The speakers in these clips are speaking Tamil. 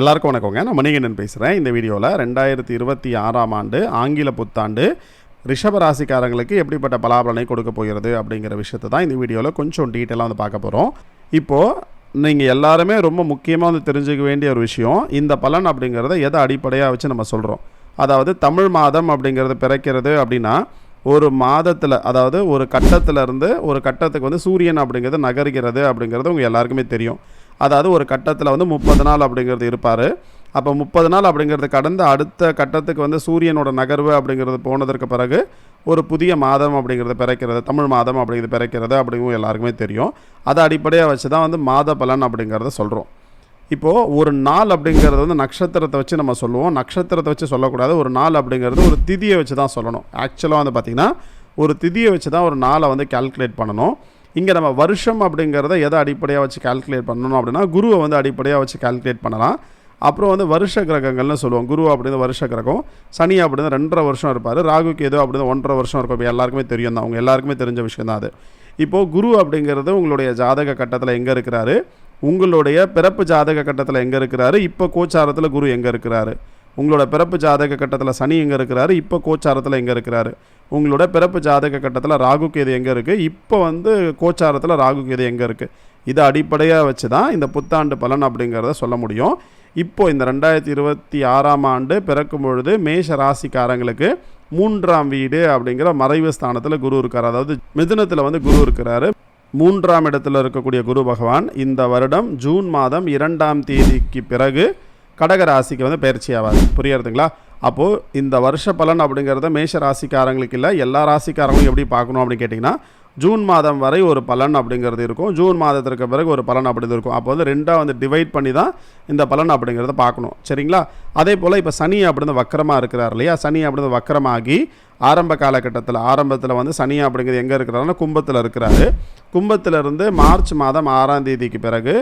எல்லாருக்கும் வணக்கங்க. நான் மணிகண்டன் பேசுகிறேன் இந்த வீடியோவில் ரெண்டாயிரத்தி இருபத்தி ஆறாம் ஆண்டு ஆங்கில புத்தாண்டு ரிஷப ராசிக்காரங்களுக்கு எப்படிப்பட்ட பலாபலனை கொடுக்க போகிறது அப்படிங்கிற விஷயத்தை தான் இந்த வீடியோவில் கொஞ்சம் டீட்டெயிலாக வந்து பார்க்க போகிறோம் இப்போது நீங்கள் எல்லாருமே ரொம்ப முக்கியமாக வந்து தெரிஞ்சுக்க வேண்டிய ஒரு விஷயம் இந்த பலன் அப்படிங்கிறத எதை அடிப்படையாக வச்சு நம்ம சொல்கிறோம் அதாவது தமிழ் மாதம் அப்படிங்கிறது பிறக்கிறது அப்படின்னா ஒரு மாதத்தில் அதாவது ஒரு கட்டத்திலேருந்து ஒரு கட்டத்துக்கு வந்து சூரியன் அப்படிங்கிறது நகர்கிறது அப்படிங்கிறது உங்கள் எல்லாருக்குமே தெரியும். அதாவது ஒரு கட்டத்தில் வந்து முப்பது நாள் அப்படிங்கிறது இருப்பார். அப்போ முப்பது நாள் அப்படிங்கிறது கடந்து அடுத்த கட்டத்துக்கு வந்து சூரியனோட நகர்வு அப்படிங்கிறது போனதற்கு பிறகு ஒரு புதிய மாதம் அப்படிங்கிறது பிறக்கிறது தமிழ் மாதம் அப்படிங்கிறது பிறக்கிறது அப்படிங்கும் எல்லாருக்குமே தெரியும். அதை அடிப்படையாக வச்சு தான் வந்து மாத பலன் அப்படிங்கிறத சொல்கிறோம் இப்போது ஒரு நாள் அப்படிங்கிறது வந்து நட்சத்திரத்தை வச்சு நம்ம சொல்லுவோம். நட்சத்திரத்தை வச்சு சொல்லக்கூடாது. ஒரு நாள் அப்படிங்கிறது ஒரு திதியை வச்சு தான் சொல்லணும் ஆக்சுவலாக வந்து பார்த்திங்கன்னா ஒரு திதியை வச்சு தான் ஒரு நாளை வந்து கால்குலேட் பண்ணணும். இங்கே நம்ம வருஷம் அப்படிங்கிறத எதை அடிப்படையாக வச்சு கால்குலேட் பண்ணணும் அப்படின்னா குருவை வந்து அடிப்படையாக வச்சு கால்குலேட் பண்ணலாம். அப்புறம் வந்து வருஷ கிரகங்கள்னு சொல்லுவோம். குரு அப்படின்னு வருஷ கிரகம். சனி அப்படின்னு ரெண்டரை வருஷம் இருப்பார். ராகுக்கு ஏதோ அப்படின்னு ஒன்றரை வருஷம் இருக்கும். இப்போ எல்லாருக்குமே தெரியும் தான். அவங்க எல்லாருக்குமே தெரிஞ்ச விஷயம் தான் அது. இப்போது குரு அப்படிங்கிறது உங்களுடைய ஜாதக கட்டத்தில் எங்கே இருக்கிறாரு? உங்களுடைய பிறப்பு ஜாதக கட்டத்தில் எங்கே இருக்கிறாரு? இப்போ கோச்சாரத்தில் குரு எங்கே இருக்கிறாரு? உங்களோட பிறப்பு ஜாதக கட்டத்தில் சனி எங்கே இருக்கிறாரு? இப்போ கோச்சாரத்தில் எங்கே இருக்கிறாரு? உங்களோட பிறப்பு ஜாதக கட்டத்தில் ராகு கேது எங்கே இருக்குது இப்போ வந்து கோச்சாரத்தில் ராகு கேது எங்கே இருக்குது இதை அடிப்படையாக வச்சு தான் இந்த புத்தாண்டு பலன் அப்படிங்கிறத சொல்ல முடியும். இப்போது இந்த ரெண்டாயிரத்தி இருபத்தி ஆறாம் ஆண்டு பிறக்கும் பொழுது மேஷ ராசிக்காரங்களுக்கு மூன்றாம் வீடு அப்படிங்கிற மறைவு ஸ்தானத்தில் குரு இருக்கார். அதாவது மிதுனத்தில் வந்து குரு இருக்கிறாரு. மூன்றாம் இடத்துல இருக்கக்கூடிய குரு பகவான் இந்த வருடம் ஜூன் மாதம் இரண்டாம் தேதிக்கு பிறகு கடக ராசிக்கு வந்து பயிற்சி ஆவார். புரியறதுங்களா? அப்போது இந்த வருஷ பலன் அப்படிங்கிறத மேஷ ராசிக்காரங்களுக்கு இல்லை எல்லா ராசிக்காரங்களும் எப்படி பார்க்கணும் அப்படின்னு கேட்டிங்கன்னா ஜூன் மாதம் வரை ஒரு பலன் அப்படிங்கிறது இருக்கும். ஜூன் மாதத்திற்கு பிறகு ஒரு பலன் அப்படிங்கிறது இருக்கும். அப்போ வந்து ரெண்டாக வந்து டிவைட் பண்ணி தான் இந்த பலன் அப்படிங்கிறத பார்க்கணும். சரிங்களா? அதே போல் இப்போ சனி அப்படின்னு வக்கரமாக இருக்கிறார் இல்லையா? சனி அப்படின்னு வக்கரமாகி ஆரம்ப காலகட்டத்தில் ஆரம்பத்தில் வந்து சனி அப்படிங்கிறது எங்கே இருக்கிறாருன்னா கும்பத்தில் இருக்கிறாரு. கும்பத்திலிருந்து மார்ச் மாதம் ஆறாம் தேதிக்கு பிறகு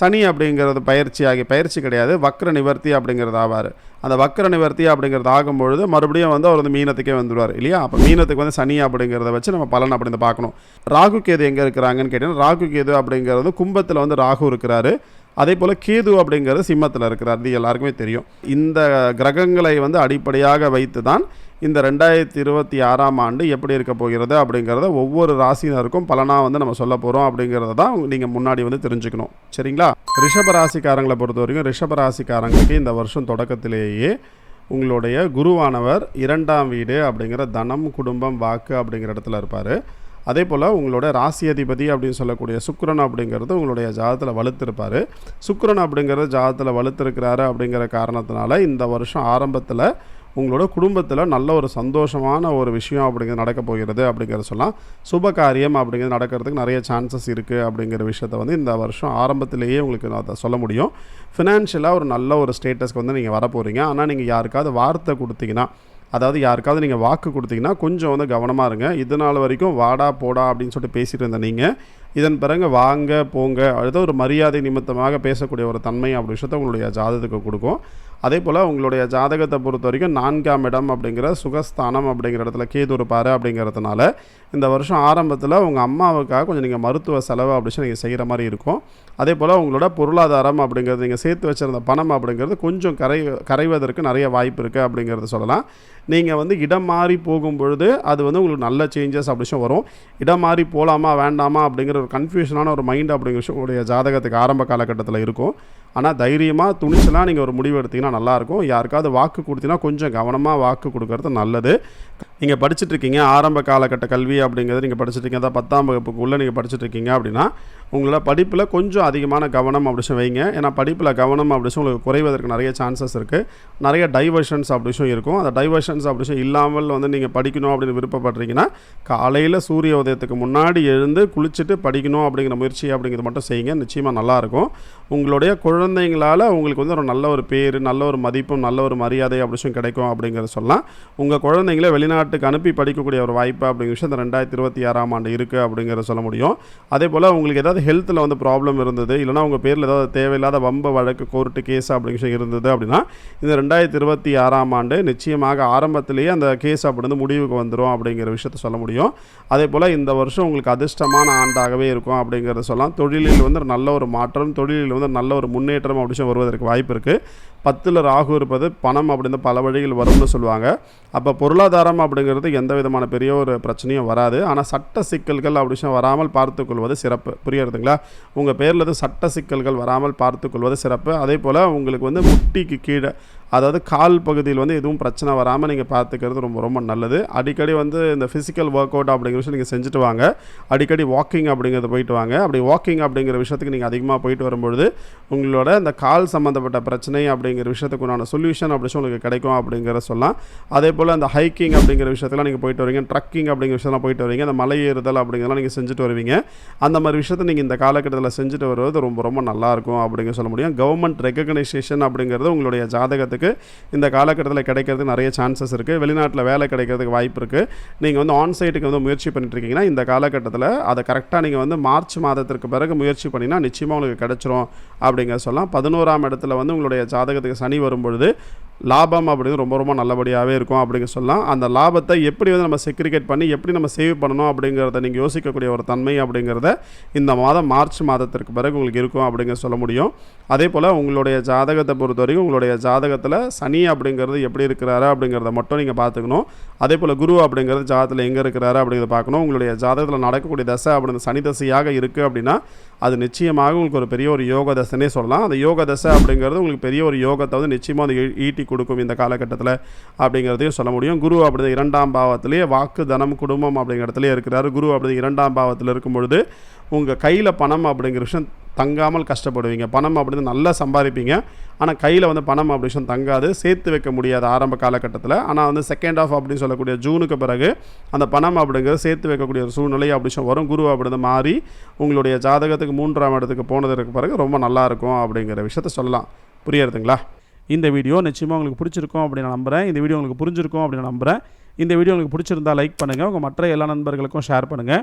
சனி அப்படிங்கிறது பயிற்சி ஆகி பயிற்சி கிடையாது வக்ர நிவர்த்தி அப்படிங்கிறது ஆவார். அந்த வக்ர நிவர்த்தி அப்படிங்கிறது ஆகும்பொழுது மறுபடியும் வந்து அவர் வந்து மீனத்துக்கே வந்துடுவார் இல்லையா? அப்போ மீனத்துக்கு வந்து சனி அப்படிங்கிறத வச்சு நம்ம பலன் அப்படின்னு பார்க்கணும். ராகு கேது எங்கே இருக்கிறாங்கன்னு கேட்டிங்கன்னா ராகு கேது அப்படிங்கிறது கும்பத்தில் வந்து ராகு இருக்கிறாரு. அதே போல் கேது அப்படிங்கிறது சிம்மத்தில் இருக்கிறார் இது எல்லாருக்குமே தெரியும். இந்த கிரகங்களை வந்து அடிப்படையாக வைத்து தான் இந்த ரெண்டாயிரத்தி இருபத்தி ஆறாம் ஆண்டு எப்படி இருக்க போகிறது அப்படிங்கிறத ஒவ்வொரு ராசினருக்கும் பலனாக வந்து நம்ம சொல்ல போகிறோம் அப்படிங்கிறத தான் நீங்கள் முன்னாடி வந்து தெரிஞ்சுக்கணும். சரிங்களா? ரிஷப ராசிக்காரங்களை பொறுத்த வரைக்கும் ரிஷப ராசிக்காரங்களுக்கு இந்த வருஷம் தொடக்கத்திலேயே உங்களுடைய குருவானவர் இரண்டாம் வீடு அப்படிங்கிற தனம் குடும்பம் வாக்கு அப்படிங்கிற இடத்துல இருப்பார். அதே போல் உங்களோட ராசி அதிபதி அப்படின்னு சொல்லக்கூடிய சுக்கரன் அப்படிங்கிறது உங்களுடைய ஜாதத்தில் வலுத்திருப்பார். சுக்கரன் அப்படிங்கிறது ஜாதத்தில் வலுத்திருக்கிறாரு அப்படிங்கிற காரணத்தினால இந்த வருஷம் ஆரம்பத்தில் உங்களோட குடும்பத்தில் நல்ல ஒரு சந்தோஷமான ஒரு விஷயம் அப்படிங்கிறது நடக்க போகிறது அப்படிங்கிறத சொல்லலாம். சுப காரியம் அப்படிங்கிறது நடக்கிறதுக்கு நிறைய சான்சஸ் இருக்குது அப்படிங்கிற விஷயத்த வந்து இந்த வருஷம் ஆரம்பத்திலேயே உங்களுக்கு நான் அதை சொல்ல முடியும். ஃபினான்ஷியலாக ஒரு நல்ல ஒரு ஸ்டேட்டஸ்க்கு வந்து நீங்கள் வர போகிறீங்க ஆனால் நீங்கள் யாருக்காவது வார்த்தை கொடுத்தீங்கன்னா அதாவது யாருக்காவது நீங்கள் வாக்கு கொடுத்தீங்கன்னா கொஞ்சம் வந்து கவனமாக இருங்க. இது நாள் வரைக்கும் வாடா போடா அப்படின்னு சொல்லிட்டு பேசிகிட்டு இருந்த நீங்கள் இதன் பிறகு வாங்க போங்க அடுத்த ஒரு மரியாதை நிமித்தமாக பேசக்கூடிய ஒரு தன்மை அப்படி விஷயத்த உங்களுடைய ஜாதகத்துக்கு கொடுக்கும். அதே போல் உங்களுடைய ஜாதகத்தை பொறுத்த வரைக்கும் நான்காம் இடம் அப்படிங்கிற சுகஸ்தானம் அப்படிங்கிற இடத்துல கேது இருப்பார் அப்படிங்கிறதுனால இந்த வருஷம் ஆரம்பத்தில் உங்கள் அம்மாவுக்காக கொஞ்சம் நீங்கள் மருத்துவ செலவு அப்படின்னு நீங்கள் செய்கிற மாதிரி இருக்கும். அதே போல் உங்களோட பொருளாதாரம் அப்படிங்கிறது நீங்கள் சேர்த்து வச்சுருந்த பணம் அப்படிங்கிறது கொஞ்சம் கரை கரைவதற்கு நிறைய வாய்ப்பு இருக்குது அப்படிங்கிறத சொல்லலாம். நீங்கள் வந்து இடம் மாறி போகும் பொழுது அது வந்து உங்களுக்கு நல்ல சேஞ்சஸ் அப்படின்னு வரும். இடம் மாறி போகலாமா வேண்டாமா அப்படிங்கிற ஒரு கன்ஃபியூஷனான ஒரு மைண்ட் அப்படிங்கிற விஷயம் உங்களுடைய ஜாதகத்துக்கு ஆரம்ப காலகட்டத்தில் இருக்கும். ஆனால் தைரியமாக துணிச்சலாக நீங்கள் ஒரு முடிவு எடுத்தீங்கன்னா நல்லாயிருக்கும். யாருக்காவது வாக்கு கொடுத்தீங்கன்னா கொஞ்சம் கவனமாக வாக்கு கொடுக்கறது நல்லது. நீங்கள் படிச்சுட்டு இருக்கீங்க ஆரம்ப காலகட்ட கல்வி அப்படிங்கிறது நீங்கள் படிச்சுட்டு இருக்கீங்க அதாவது பத்தாம் வகுப்புக்குள்ளே நீங்கள் படிச்சுட்டு இருக்கீங்க அப்படின்னா உங்களோட படிப்பில் கொஞ்சம் அதிகமான கவனம் அப்படி வைங்க. ஏன்னா படிப்பில் கவனம் அப்படி உங்களுக்கு குறைவதற்கு நிறைய சான்சஸ் இருக்குது நிறைய டைவர்ஷன்ஸ் அப்படிஷும் இருக்கும். அந்த டைவர்ஷன்ஸ் அப்படி இல்லாமல் வந்து நீங்கள் படிக்கணும் அப்படின்னு விருப்பப்படுறீங்கன்னா காலையில் சூரிய உதயத்துக்கு முன்னாடி எழுந்து குளிச்சுட்டு படிக்கணும் அப்படிங்கிற முயற்சி அப்படிங்கிறது மட்டும் செய்யுங்க. நிச்சயமாக நல்லாயிருக்கும். உங்களுடைய குழந்தைங்களால் உங்களுக்கு வந்து ஒரு நல்ல ஒரு பேர் நல்ல ஒரு மதிப்பும் நல்ல ஒரு மரியாதை அப்படி விஷயம் கிடைக்கும் அப்படிங்கிறத சொல்லலாம். உங்கள் குழந்தைங்கள வெளிநாட்டுக்கு அனுப்பி படிக்கக்கூடிய ஒரு வாய்ப்பு அப்படிங்கிற விஷயம் இந்த ரெண்டாயிரத்தி இருபத்தி ஆறாம் ஆண்டு இருக்குது அப்படிங்கிறத சொல்ல முடியும். அதே போல் உங்களுக்கு ஏதாவது ஹெல்த்தில் வந்து ப்ராப்ளம் இருந்தது இல்லைனா உங்கள் பேரில் ஏதாவது தேவையில்லாத வம்பு வழக்கு கோர்ட்டு கேஸ் அப்படிங்கிற விஷயம் இருந்தது அப்படின்னா இந்த ரெண்டாயிரத்தி இருபத்தி ஆறாம் ஆண்டு நிச்சயமாக ஆரம்பத்திலேயே அந்த கேஸ் அப்படி வந்து முடிவுக்கு வந்துடும் அப்படிங்கிற விஷயத்த சொல்ல முடியும். அதே போல் இந்த வருஷம் உங்களுக்கு அதிர்ஷ்டமான ஆண்டாகவே இருக்கும் அப்படிங்கிறத சொல்லலாம். தொழிலில் வந்து நல்ல ஒரு மாற்றம் தொழிலில் வந்து நல்ல ஒரு முன்னேற்றம் முன்னேற்றம் அப்படின்னு வருவதற்கு வாய்ப்பு இருக்குது பத்தில் ராகு இருப்பது பணம் அப்படின்னு பல வழிகள் வரும்னு சொல்லுவாங்க. அப்போ பொருளாதாரம் அப்படிங்கிறது எந்த விதமான பெரிய ஒரு பிரச்சனையும் வராது. ஆனால் சட்ட சிக்கல்கள் அப்படின்னு வராமல் பார்த்துக்கொள்வது சிறப்பு. புரியுறதுங்களா உங்கள் பேரில் எதுவும் சட்ட சிக்கல்கள் வராமல் பார்த்துக்கொள்வது சிறப்பு. அதே போல் உங்களுக்கு வந்து முட்டிக்கு கீழே அதாவது கால் பகுதியில் வந்து எதுவும் பிரச்சனை வராமல் நீங்கள் பார்த்துக்கிறது ரொம்ப ரொம்ப நல்லது. அடிக்கடி வந்து இந்த ஃபிசிக்கல் ஒர்க் அவுட் அப்படிங்கிற விஷயம் நீங்கள் செஞ்சுட்டு வாங்க. அடிக்கடி வாக்கிங் அப்படிங்கிறத போயிட்டு வாங்க. அப்படி வாக்கிங் அப்படிங்கிற விஷயத்துக்கு நீங்கள் அதிகமாக போயிட்டு வரும்பொழுது உங்களோட இந்த கால் சம்மந்தப்பட்ட பிரச்சனை அப்படிங்கிற விஷயத்துக்கு உண்டான சொல்யூஷன் அப்படி உங்களுக்கு கிடைக்கும் அப்படிங்கிற சொல்லலாம். அதே போல் அந்த ஹைக்கிங் அப்படிங்கிற விஷயத்தெல்லாம் நீங்கள் போயிட்டு வருவீங்க ட்ரக்கிங் அப்படிங்கிற விஷயம்லாம் போயிட்டு வருவீங்க அந்த மலை ஏறுதல் அப்படிங்கிறதெல்லாம் நீங்கள் செஞ்சுட்டு வருவீங்க. அந்த மாதிரி விஷயத்தை நீங்கள் இந்த காலகட்டத்தில் செஞ்சுட்டு வருவது ரொம்ப ரொம்ப நல்லாயிருக்கும் அப்படிங்க சொல்ல முடியும். கவர்மெண்ட் ரெகக்னைசேஷன் அப்படிங்கிறது உங்களுடைய ஜாதகத்துக்கு இந்த காலகட்டத்தில் கிடைக்கிறதுக்கு நிறைய சான்சஸ் இருக்குது வெளிநாட்டில் வேலை கிடைக்கிறதுக்கு வாய்ப்பு இருக்குது நீங்கள் வந்து ஆன் சைட்டுக்கு வந்து முயற்சி பண்ணிட்டு இருக்கீங்கன்னா இந்த காலகட்டத்தில் அதை கரெக்டாக நீங்கள் வந்து மார்ச் மாதத்திற்கு பிறகு முயற்சி பண்ணினா நிச்சயமாக உங்களுக்கு கிடைச்சிரும் அப்படிங்கிற சொல்லலாம். பதினோராம் இடத்துல வந்து உங்களுடைய ஜாதகத்துக்கு சனி வரும்பொழுது லாபம் அப்படிங்கிறது ரொம்ப ரொம்ப நல்லபடியாகவே இருக்கும் அப்படிங்க சொல்லலாம். அந்த லாபத்தை எப்படி வந்து நம்ம செக்ரிகேட் பண்ணி எப்படி நம்ம சேவ் பண்ணணும் அப்படிங்கிறத நீங்கள் யோசிக்கக்கூடிய ஒரு தன்மை அப்படிங்கிறத இந்த மாதம் மார்ச் மாதத்திற்கு பிறகு உங்களுக்கு இருக்கும் அப்படிங்க சொல்ல முடியும். அதே போல் உங்களுடைய ஜாதகத்தை பொறுத்த வரைக்கும் உங்களுடைய ஜாதகத்தில் சனி அப்படிங்கிறது எப்படி இருக்கிறாரு அப்படிங்கிறத மட்டும் நீங்கள் பார்த்துக்கணும். அதே போல் குரு அப்படிங்கிறது ஜாதகத்தில் எங்கே இருக்கிறாரு அப்படிங்கிறத பார்க்கணும். உங்களுடைய ஜாதகத்தில் நடக்கக்கூடிய தசை அப்படிங்கிற சனி தசையாக இருக்குது அப்படின்னா அது நிச்சயமாக உங்களுக்கு ஒரு பெரிய ஒரு யோக தசைனே சொல்லலாம். அந்த யோக தசை அப்படிங்கிறது உங்களுக்கு பெரிய ஒரு யோகத்தை வந்து நிச்சயமாக அந்த ஈட்டி ஈட்டி கொடுக்கும் இந்த காலகட்டத்தில் அப்படிங்கிறதையும் சொல்ல முடியும். குரு அப்படி இரண்டாம் பாவத்திலேயே வாக்கு தனம் குடும்பம் அப்படிங்கிற இடத்துலேயே இருக்கிறார். குரு அப்படி இரண்டாம் பாவத்தில் இருக்கும் பொழுது உங்கள் கையில் பணம் அப்படிங்கிற விஷயம் தங்காமல் கஷ்டப்படுவீங்க. பணம் அப்படின்னு நல்லா சம்பாதிப்பீங்க. ஆனால் கையில் வந்து பணம் அப்படி விஷயம் தங்காது. சேர்த்து வைக்க முடியாது ஆரம்ப காலகட்டத்தில். ஆனால் வந்து செகண்ட் ஆஃப் அப்படின்னு சொல்லக்கூடிய ஜூனுக்கு பிறகு அந்த பணம் அப்படிங்கிறது சேர்த்து வைக்கக்கூடிய ஒரு சூழ்நிலை அப்படி வரும். குரு அப்படின்னு மாறி உங்களுடைய ஜாதகத்துக்கு மூன்றாம் இடத்துக்கு போனதற்கு பிறகு ரொம்ப நல்லா இருக்கும் அப்படிங்கிற விஷயத்த சொல்லலாம். புரியறதுங்களா? இந்த வீடியோ நிச்சயமாக உங்களுக்கு பிடிச்சிருக்கும் அப்படின்னு நான் நம்புகிறேன் இந்த வீடியோ உங்களுக்கு புரிஞ்சிருக்கும் அப்படின்னு நான் நம்புகிறேன் இந்த வீடியோ உங்களுக்கு பிடிச்சிருந்தா லைக் பண்ணுங்கள் உங்கள் மற்ற எல்லா நண்பர்களுக்கும் ஷேர் பண்ணுங்கள்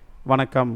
வணக்கம்.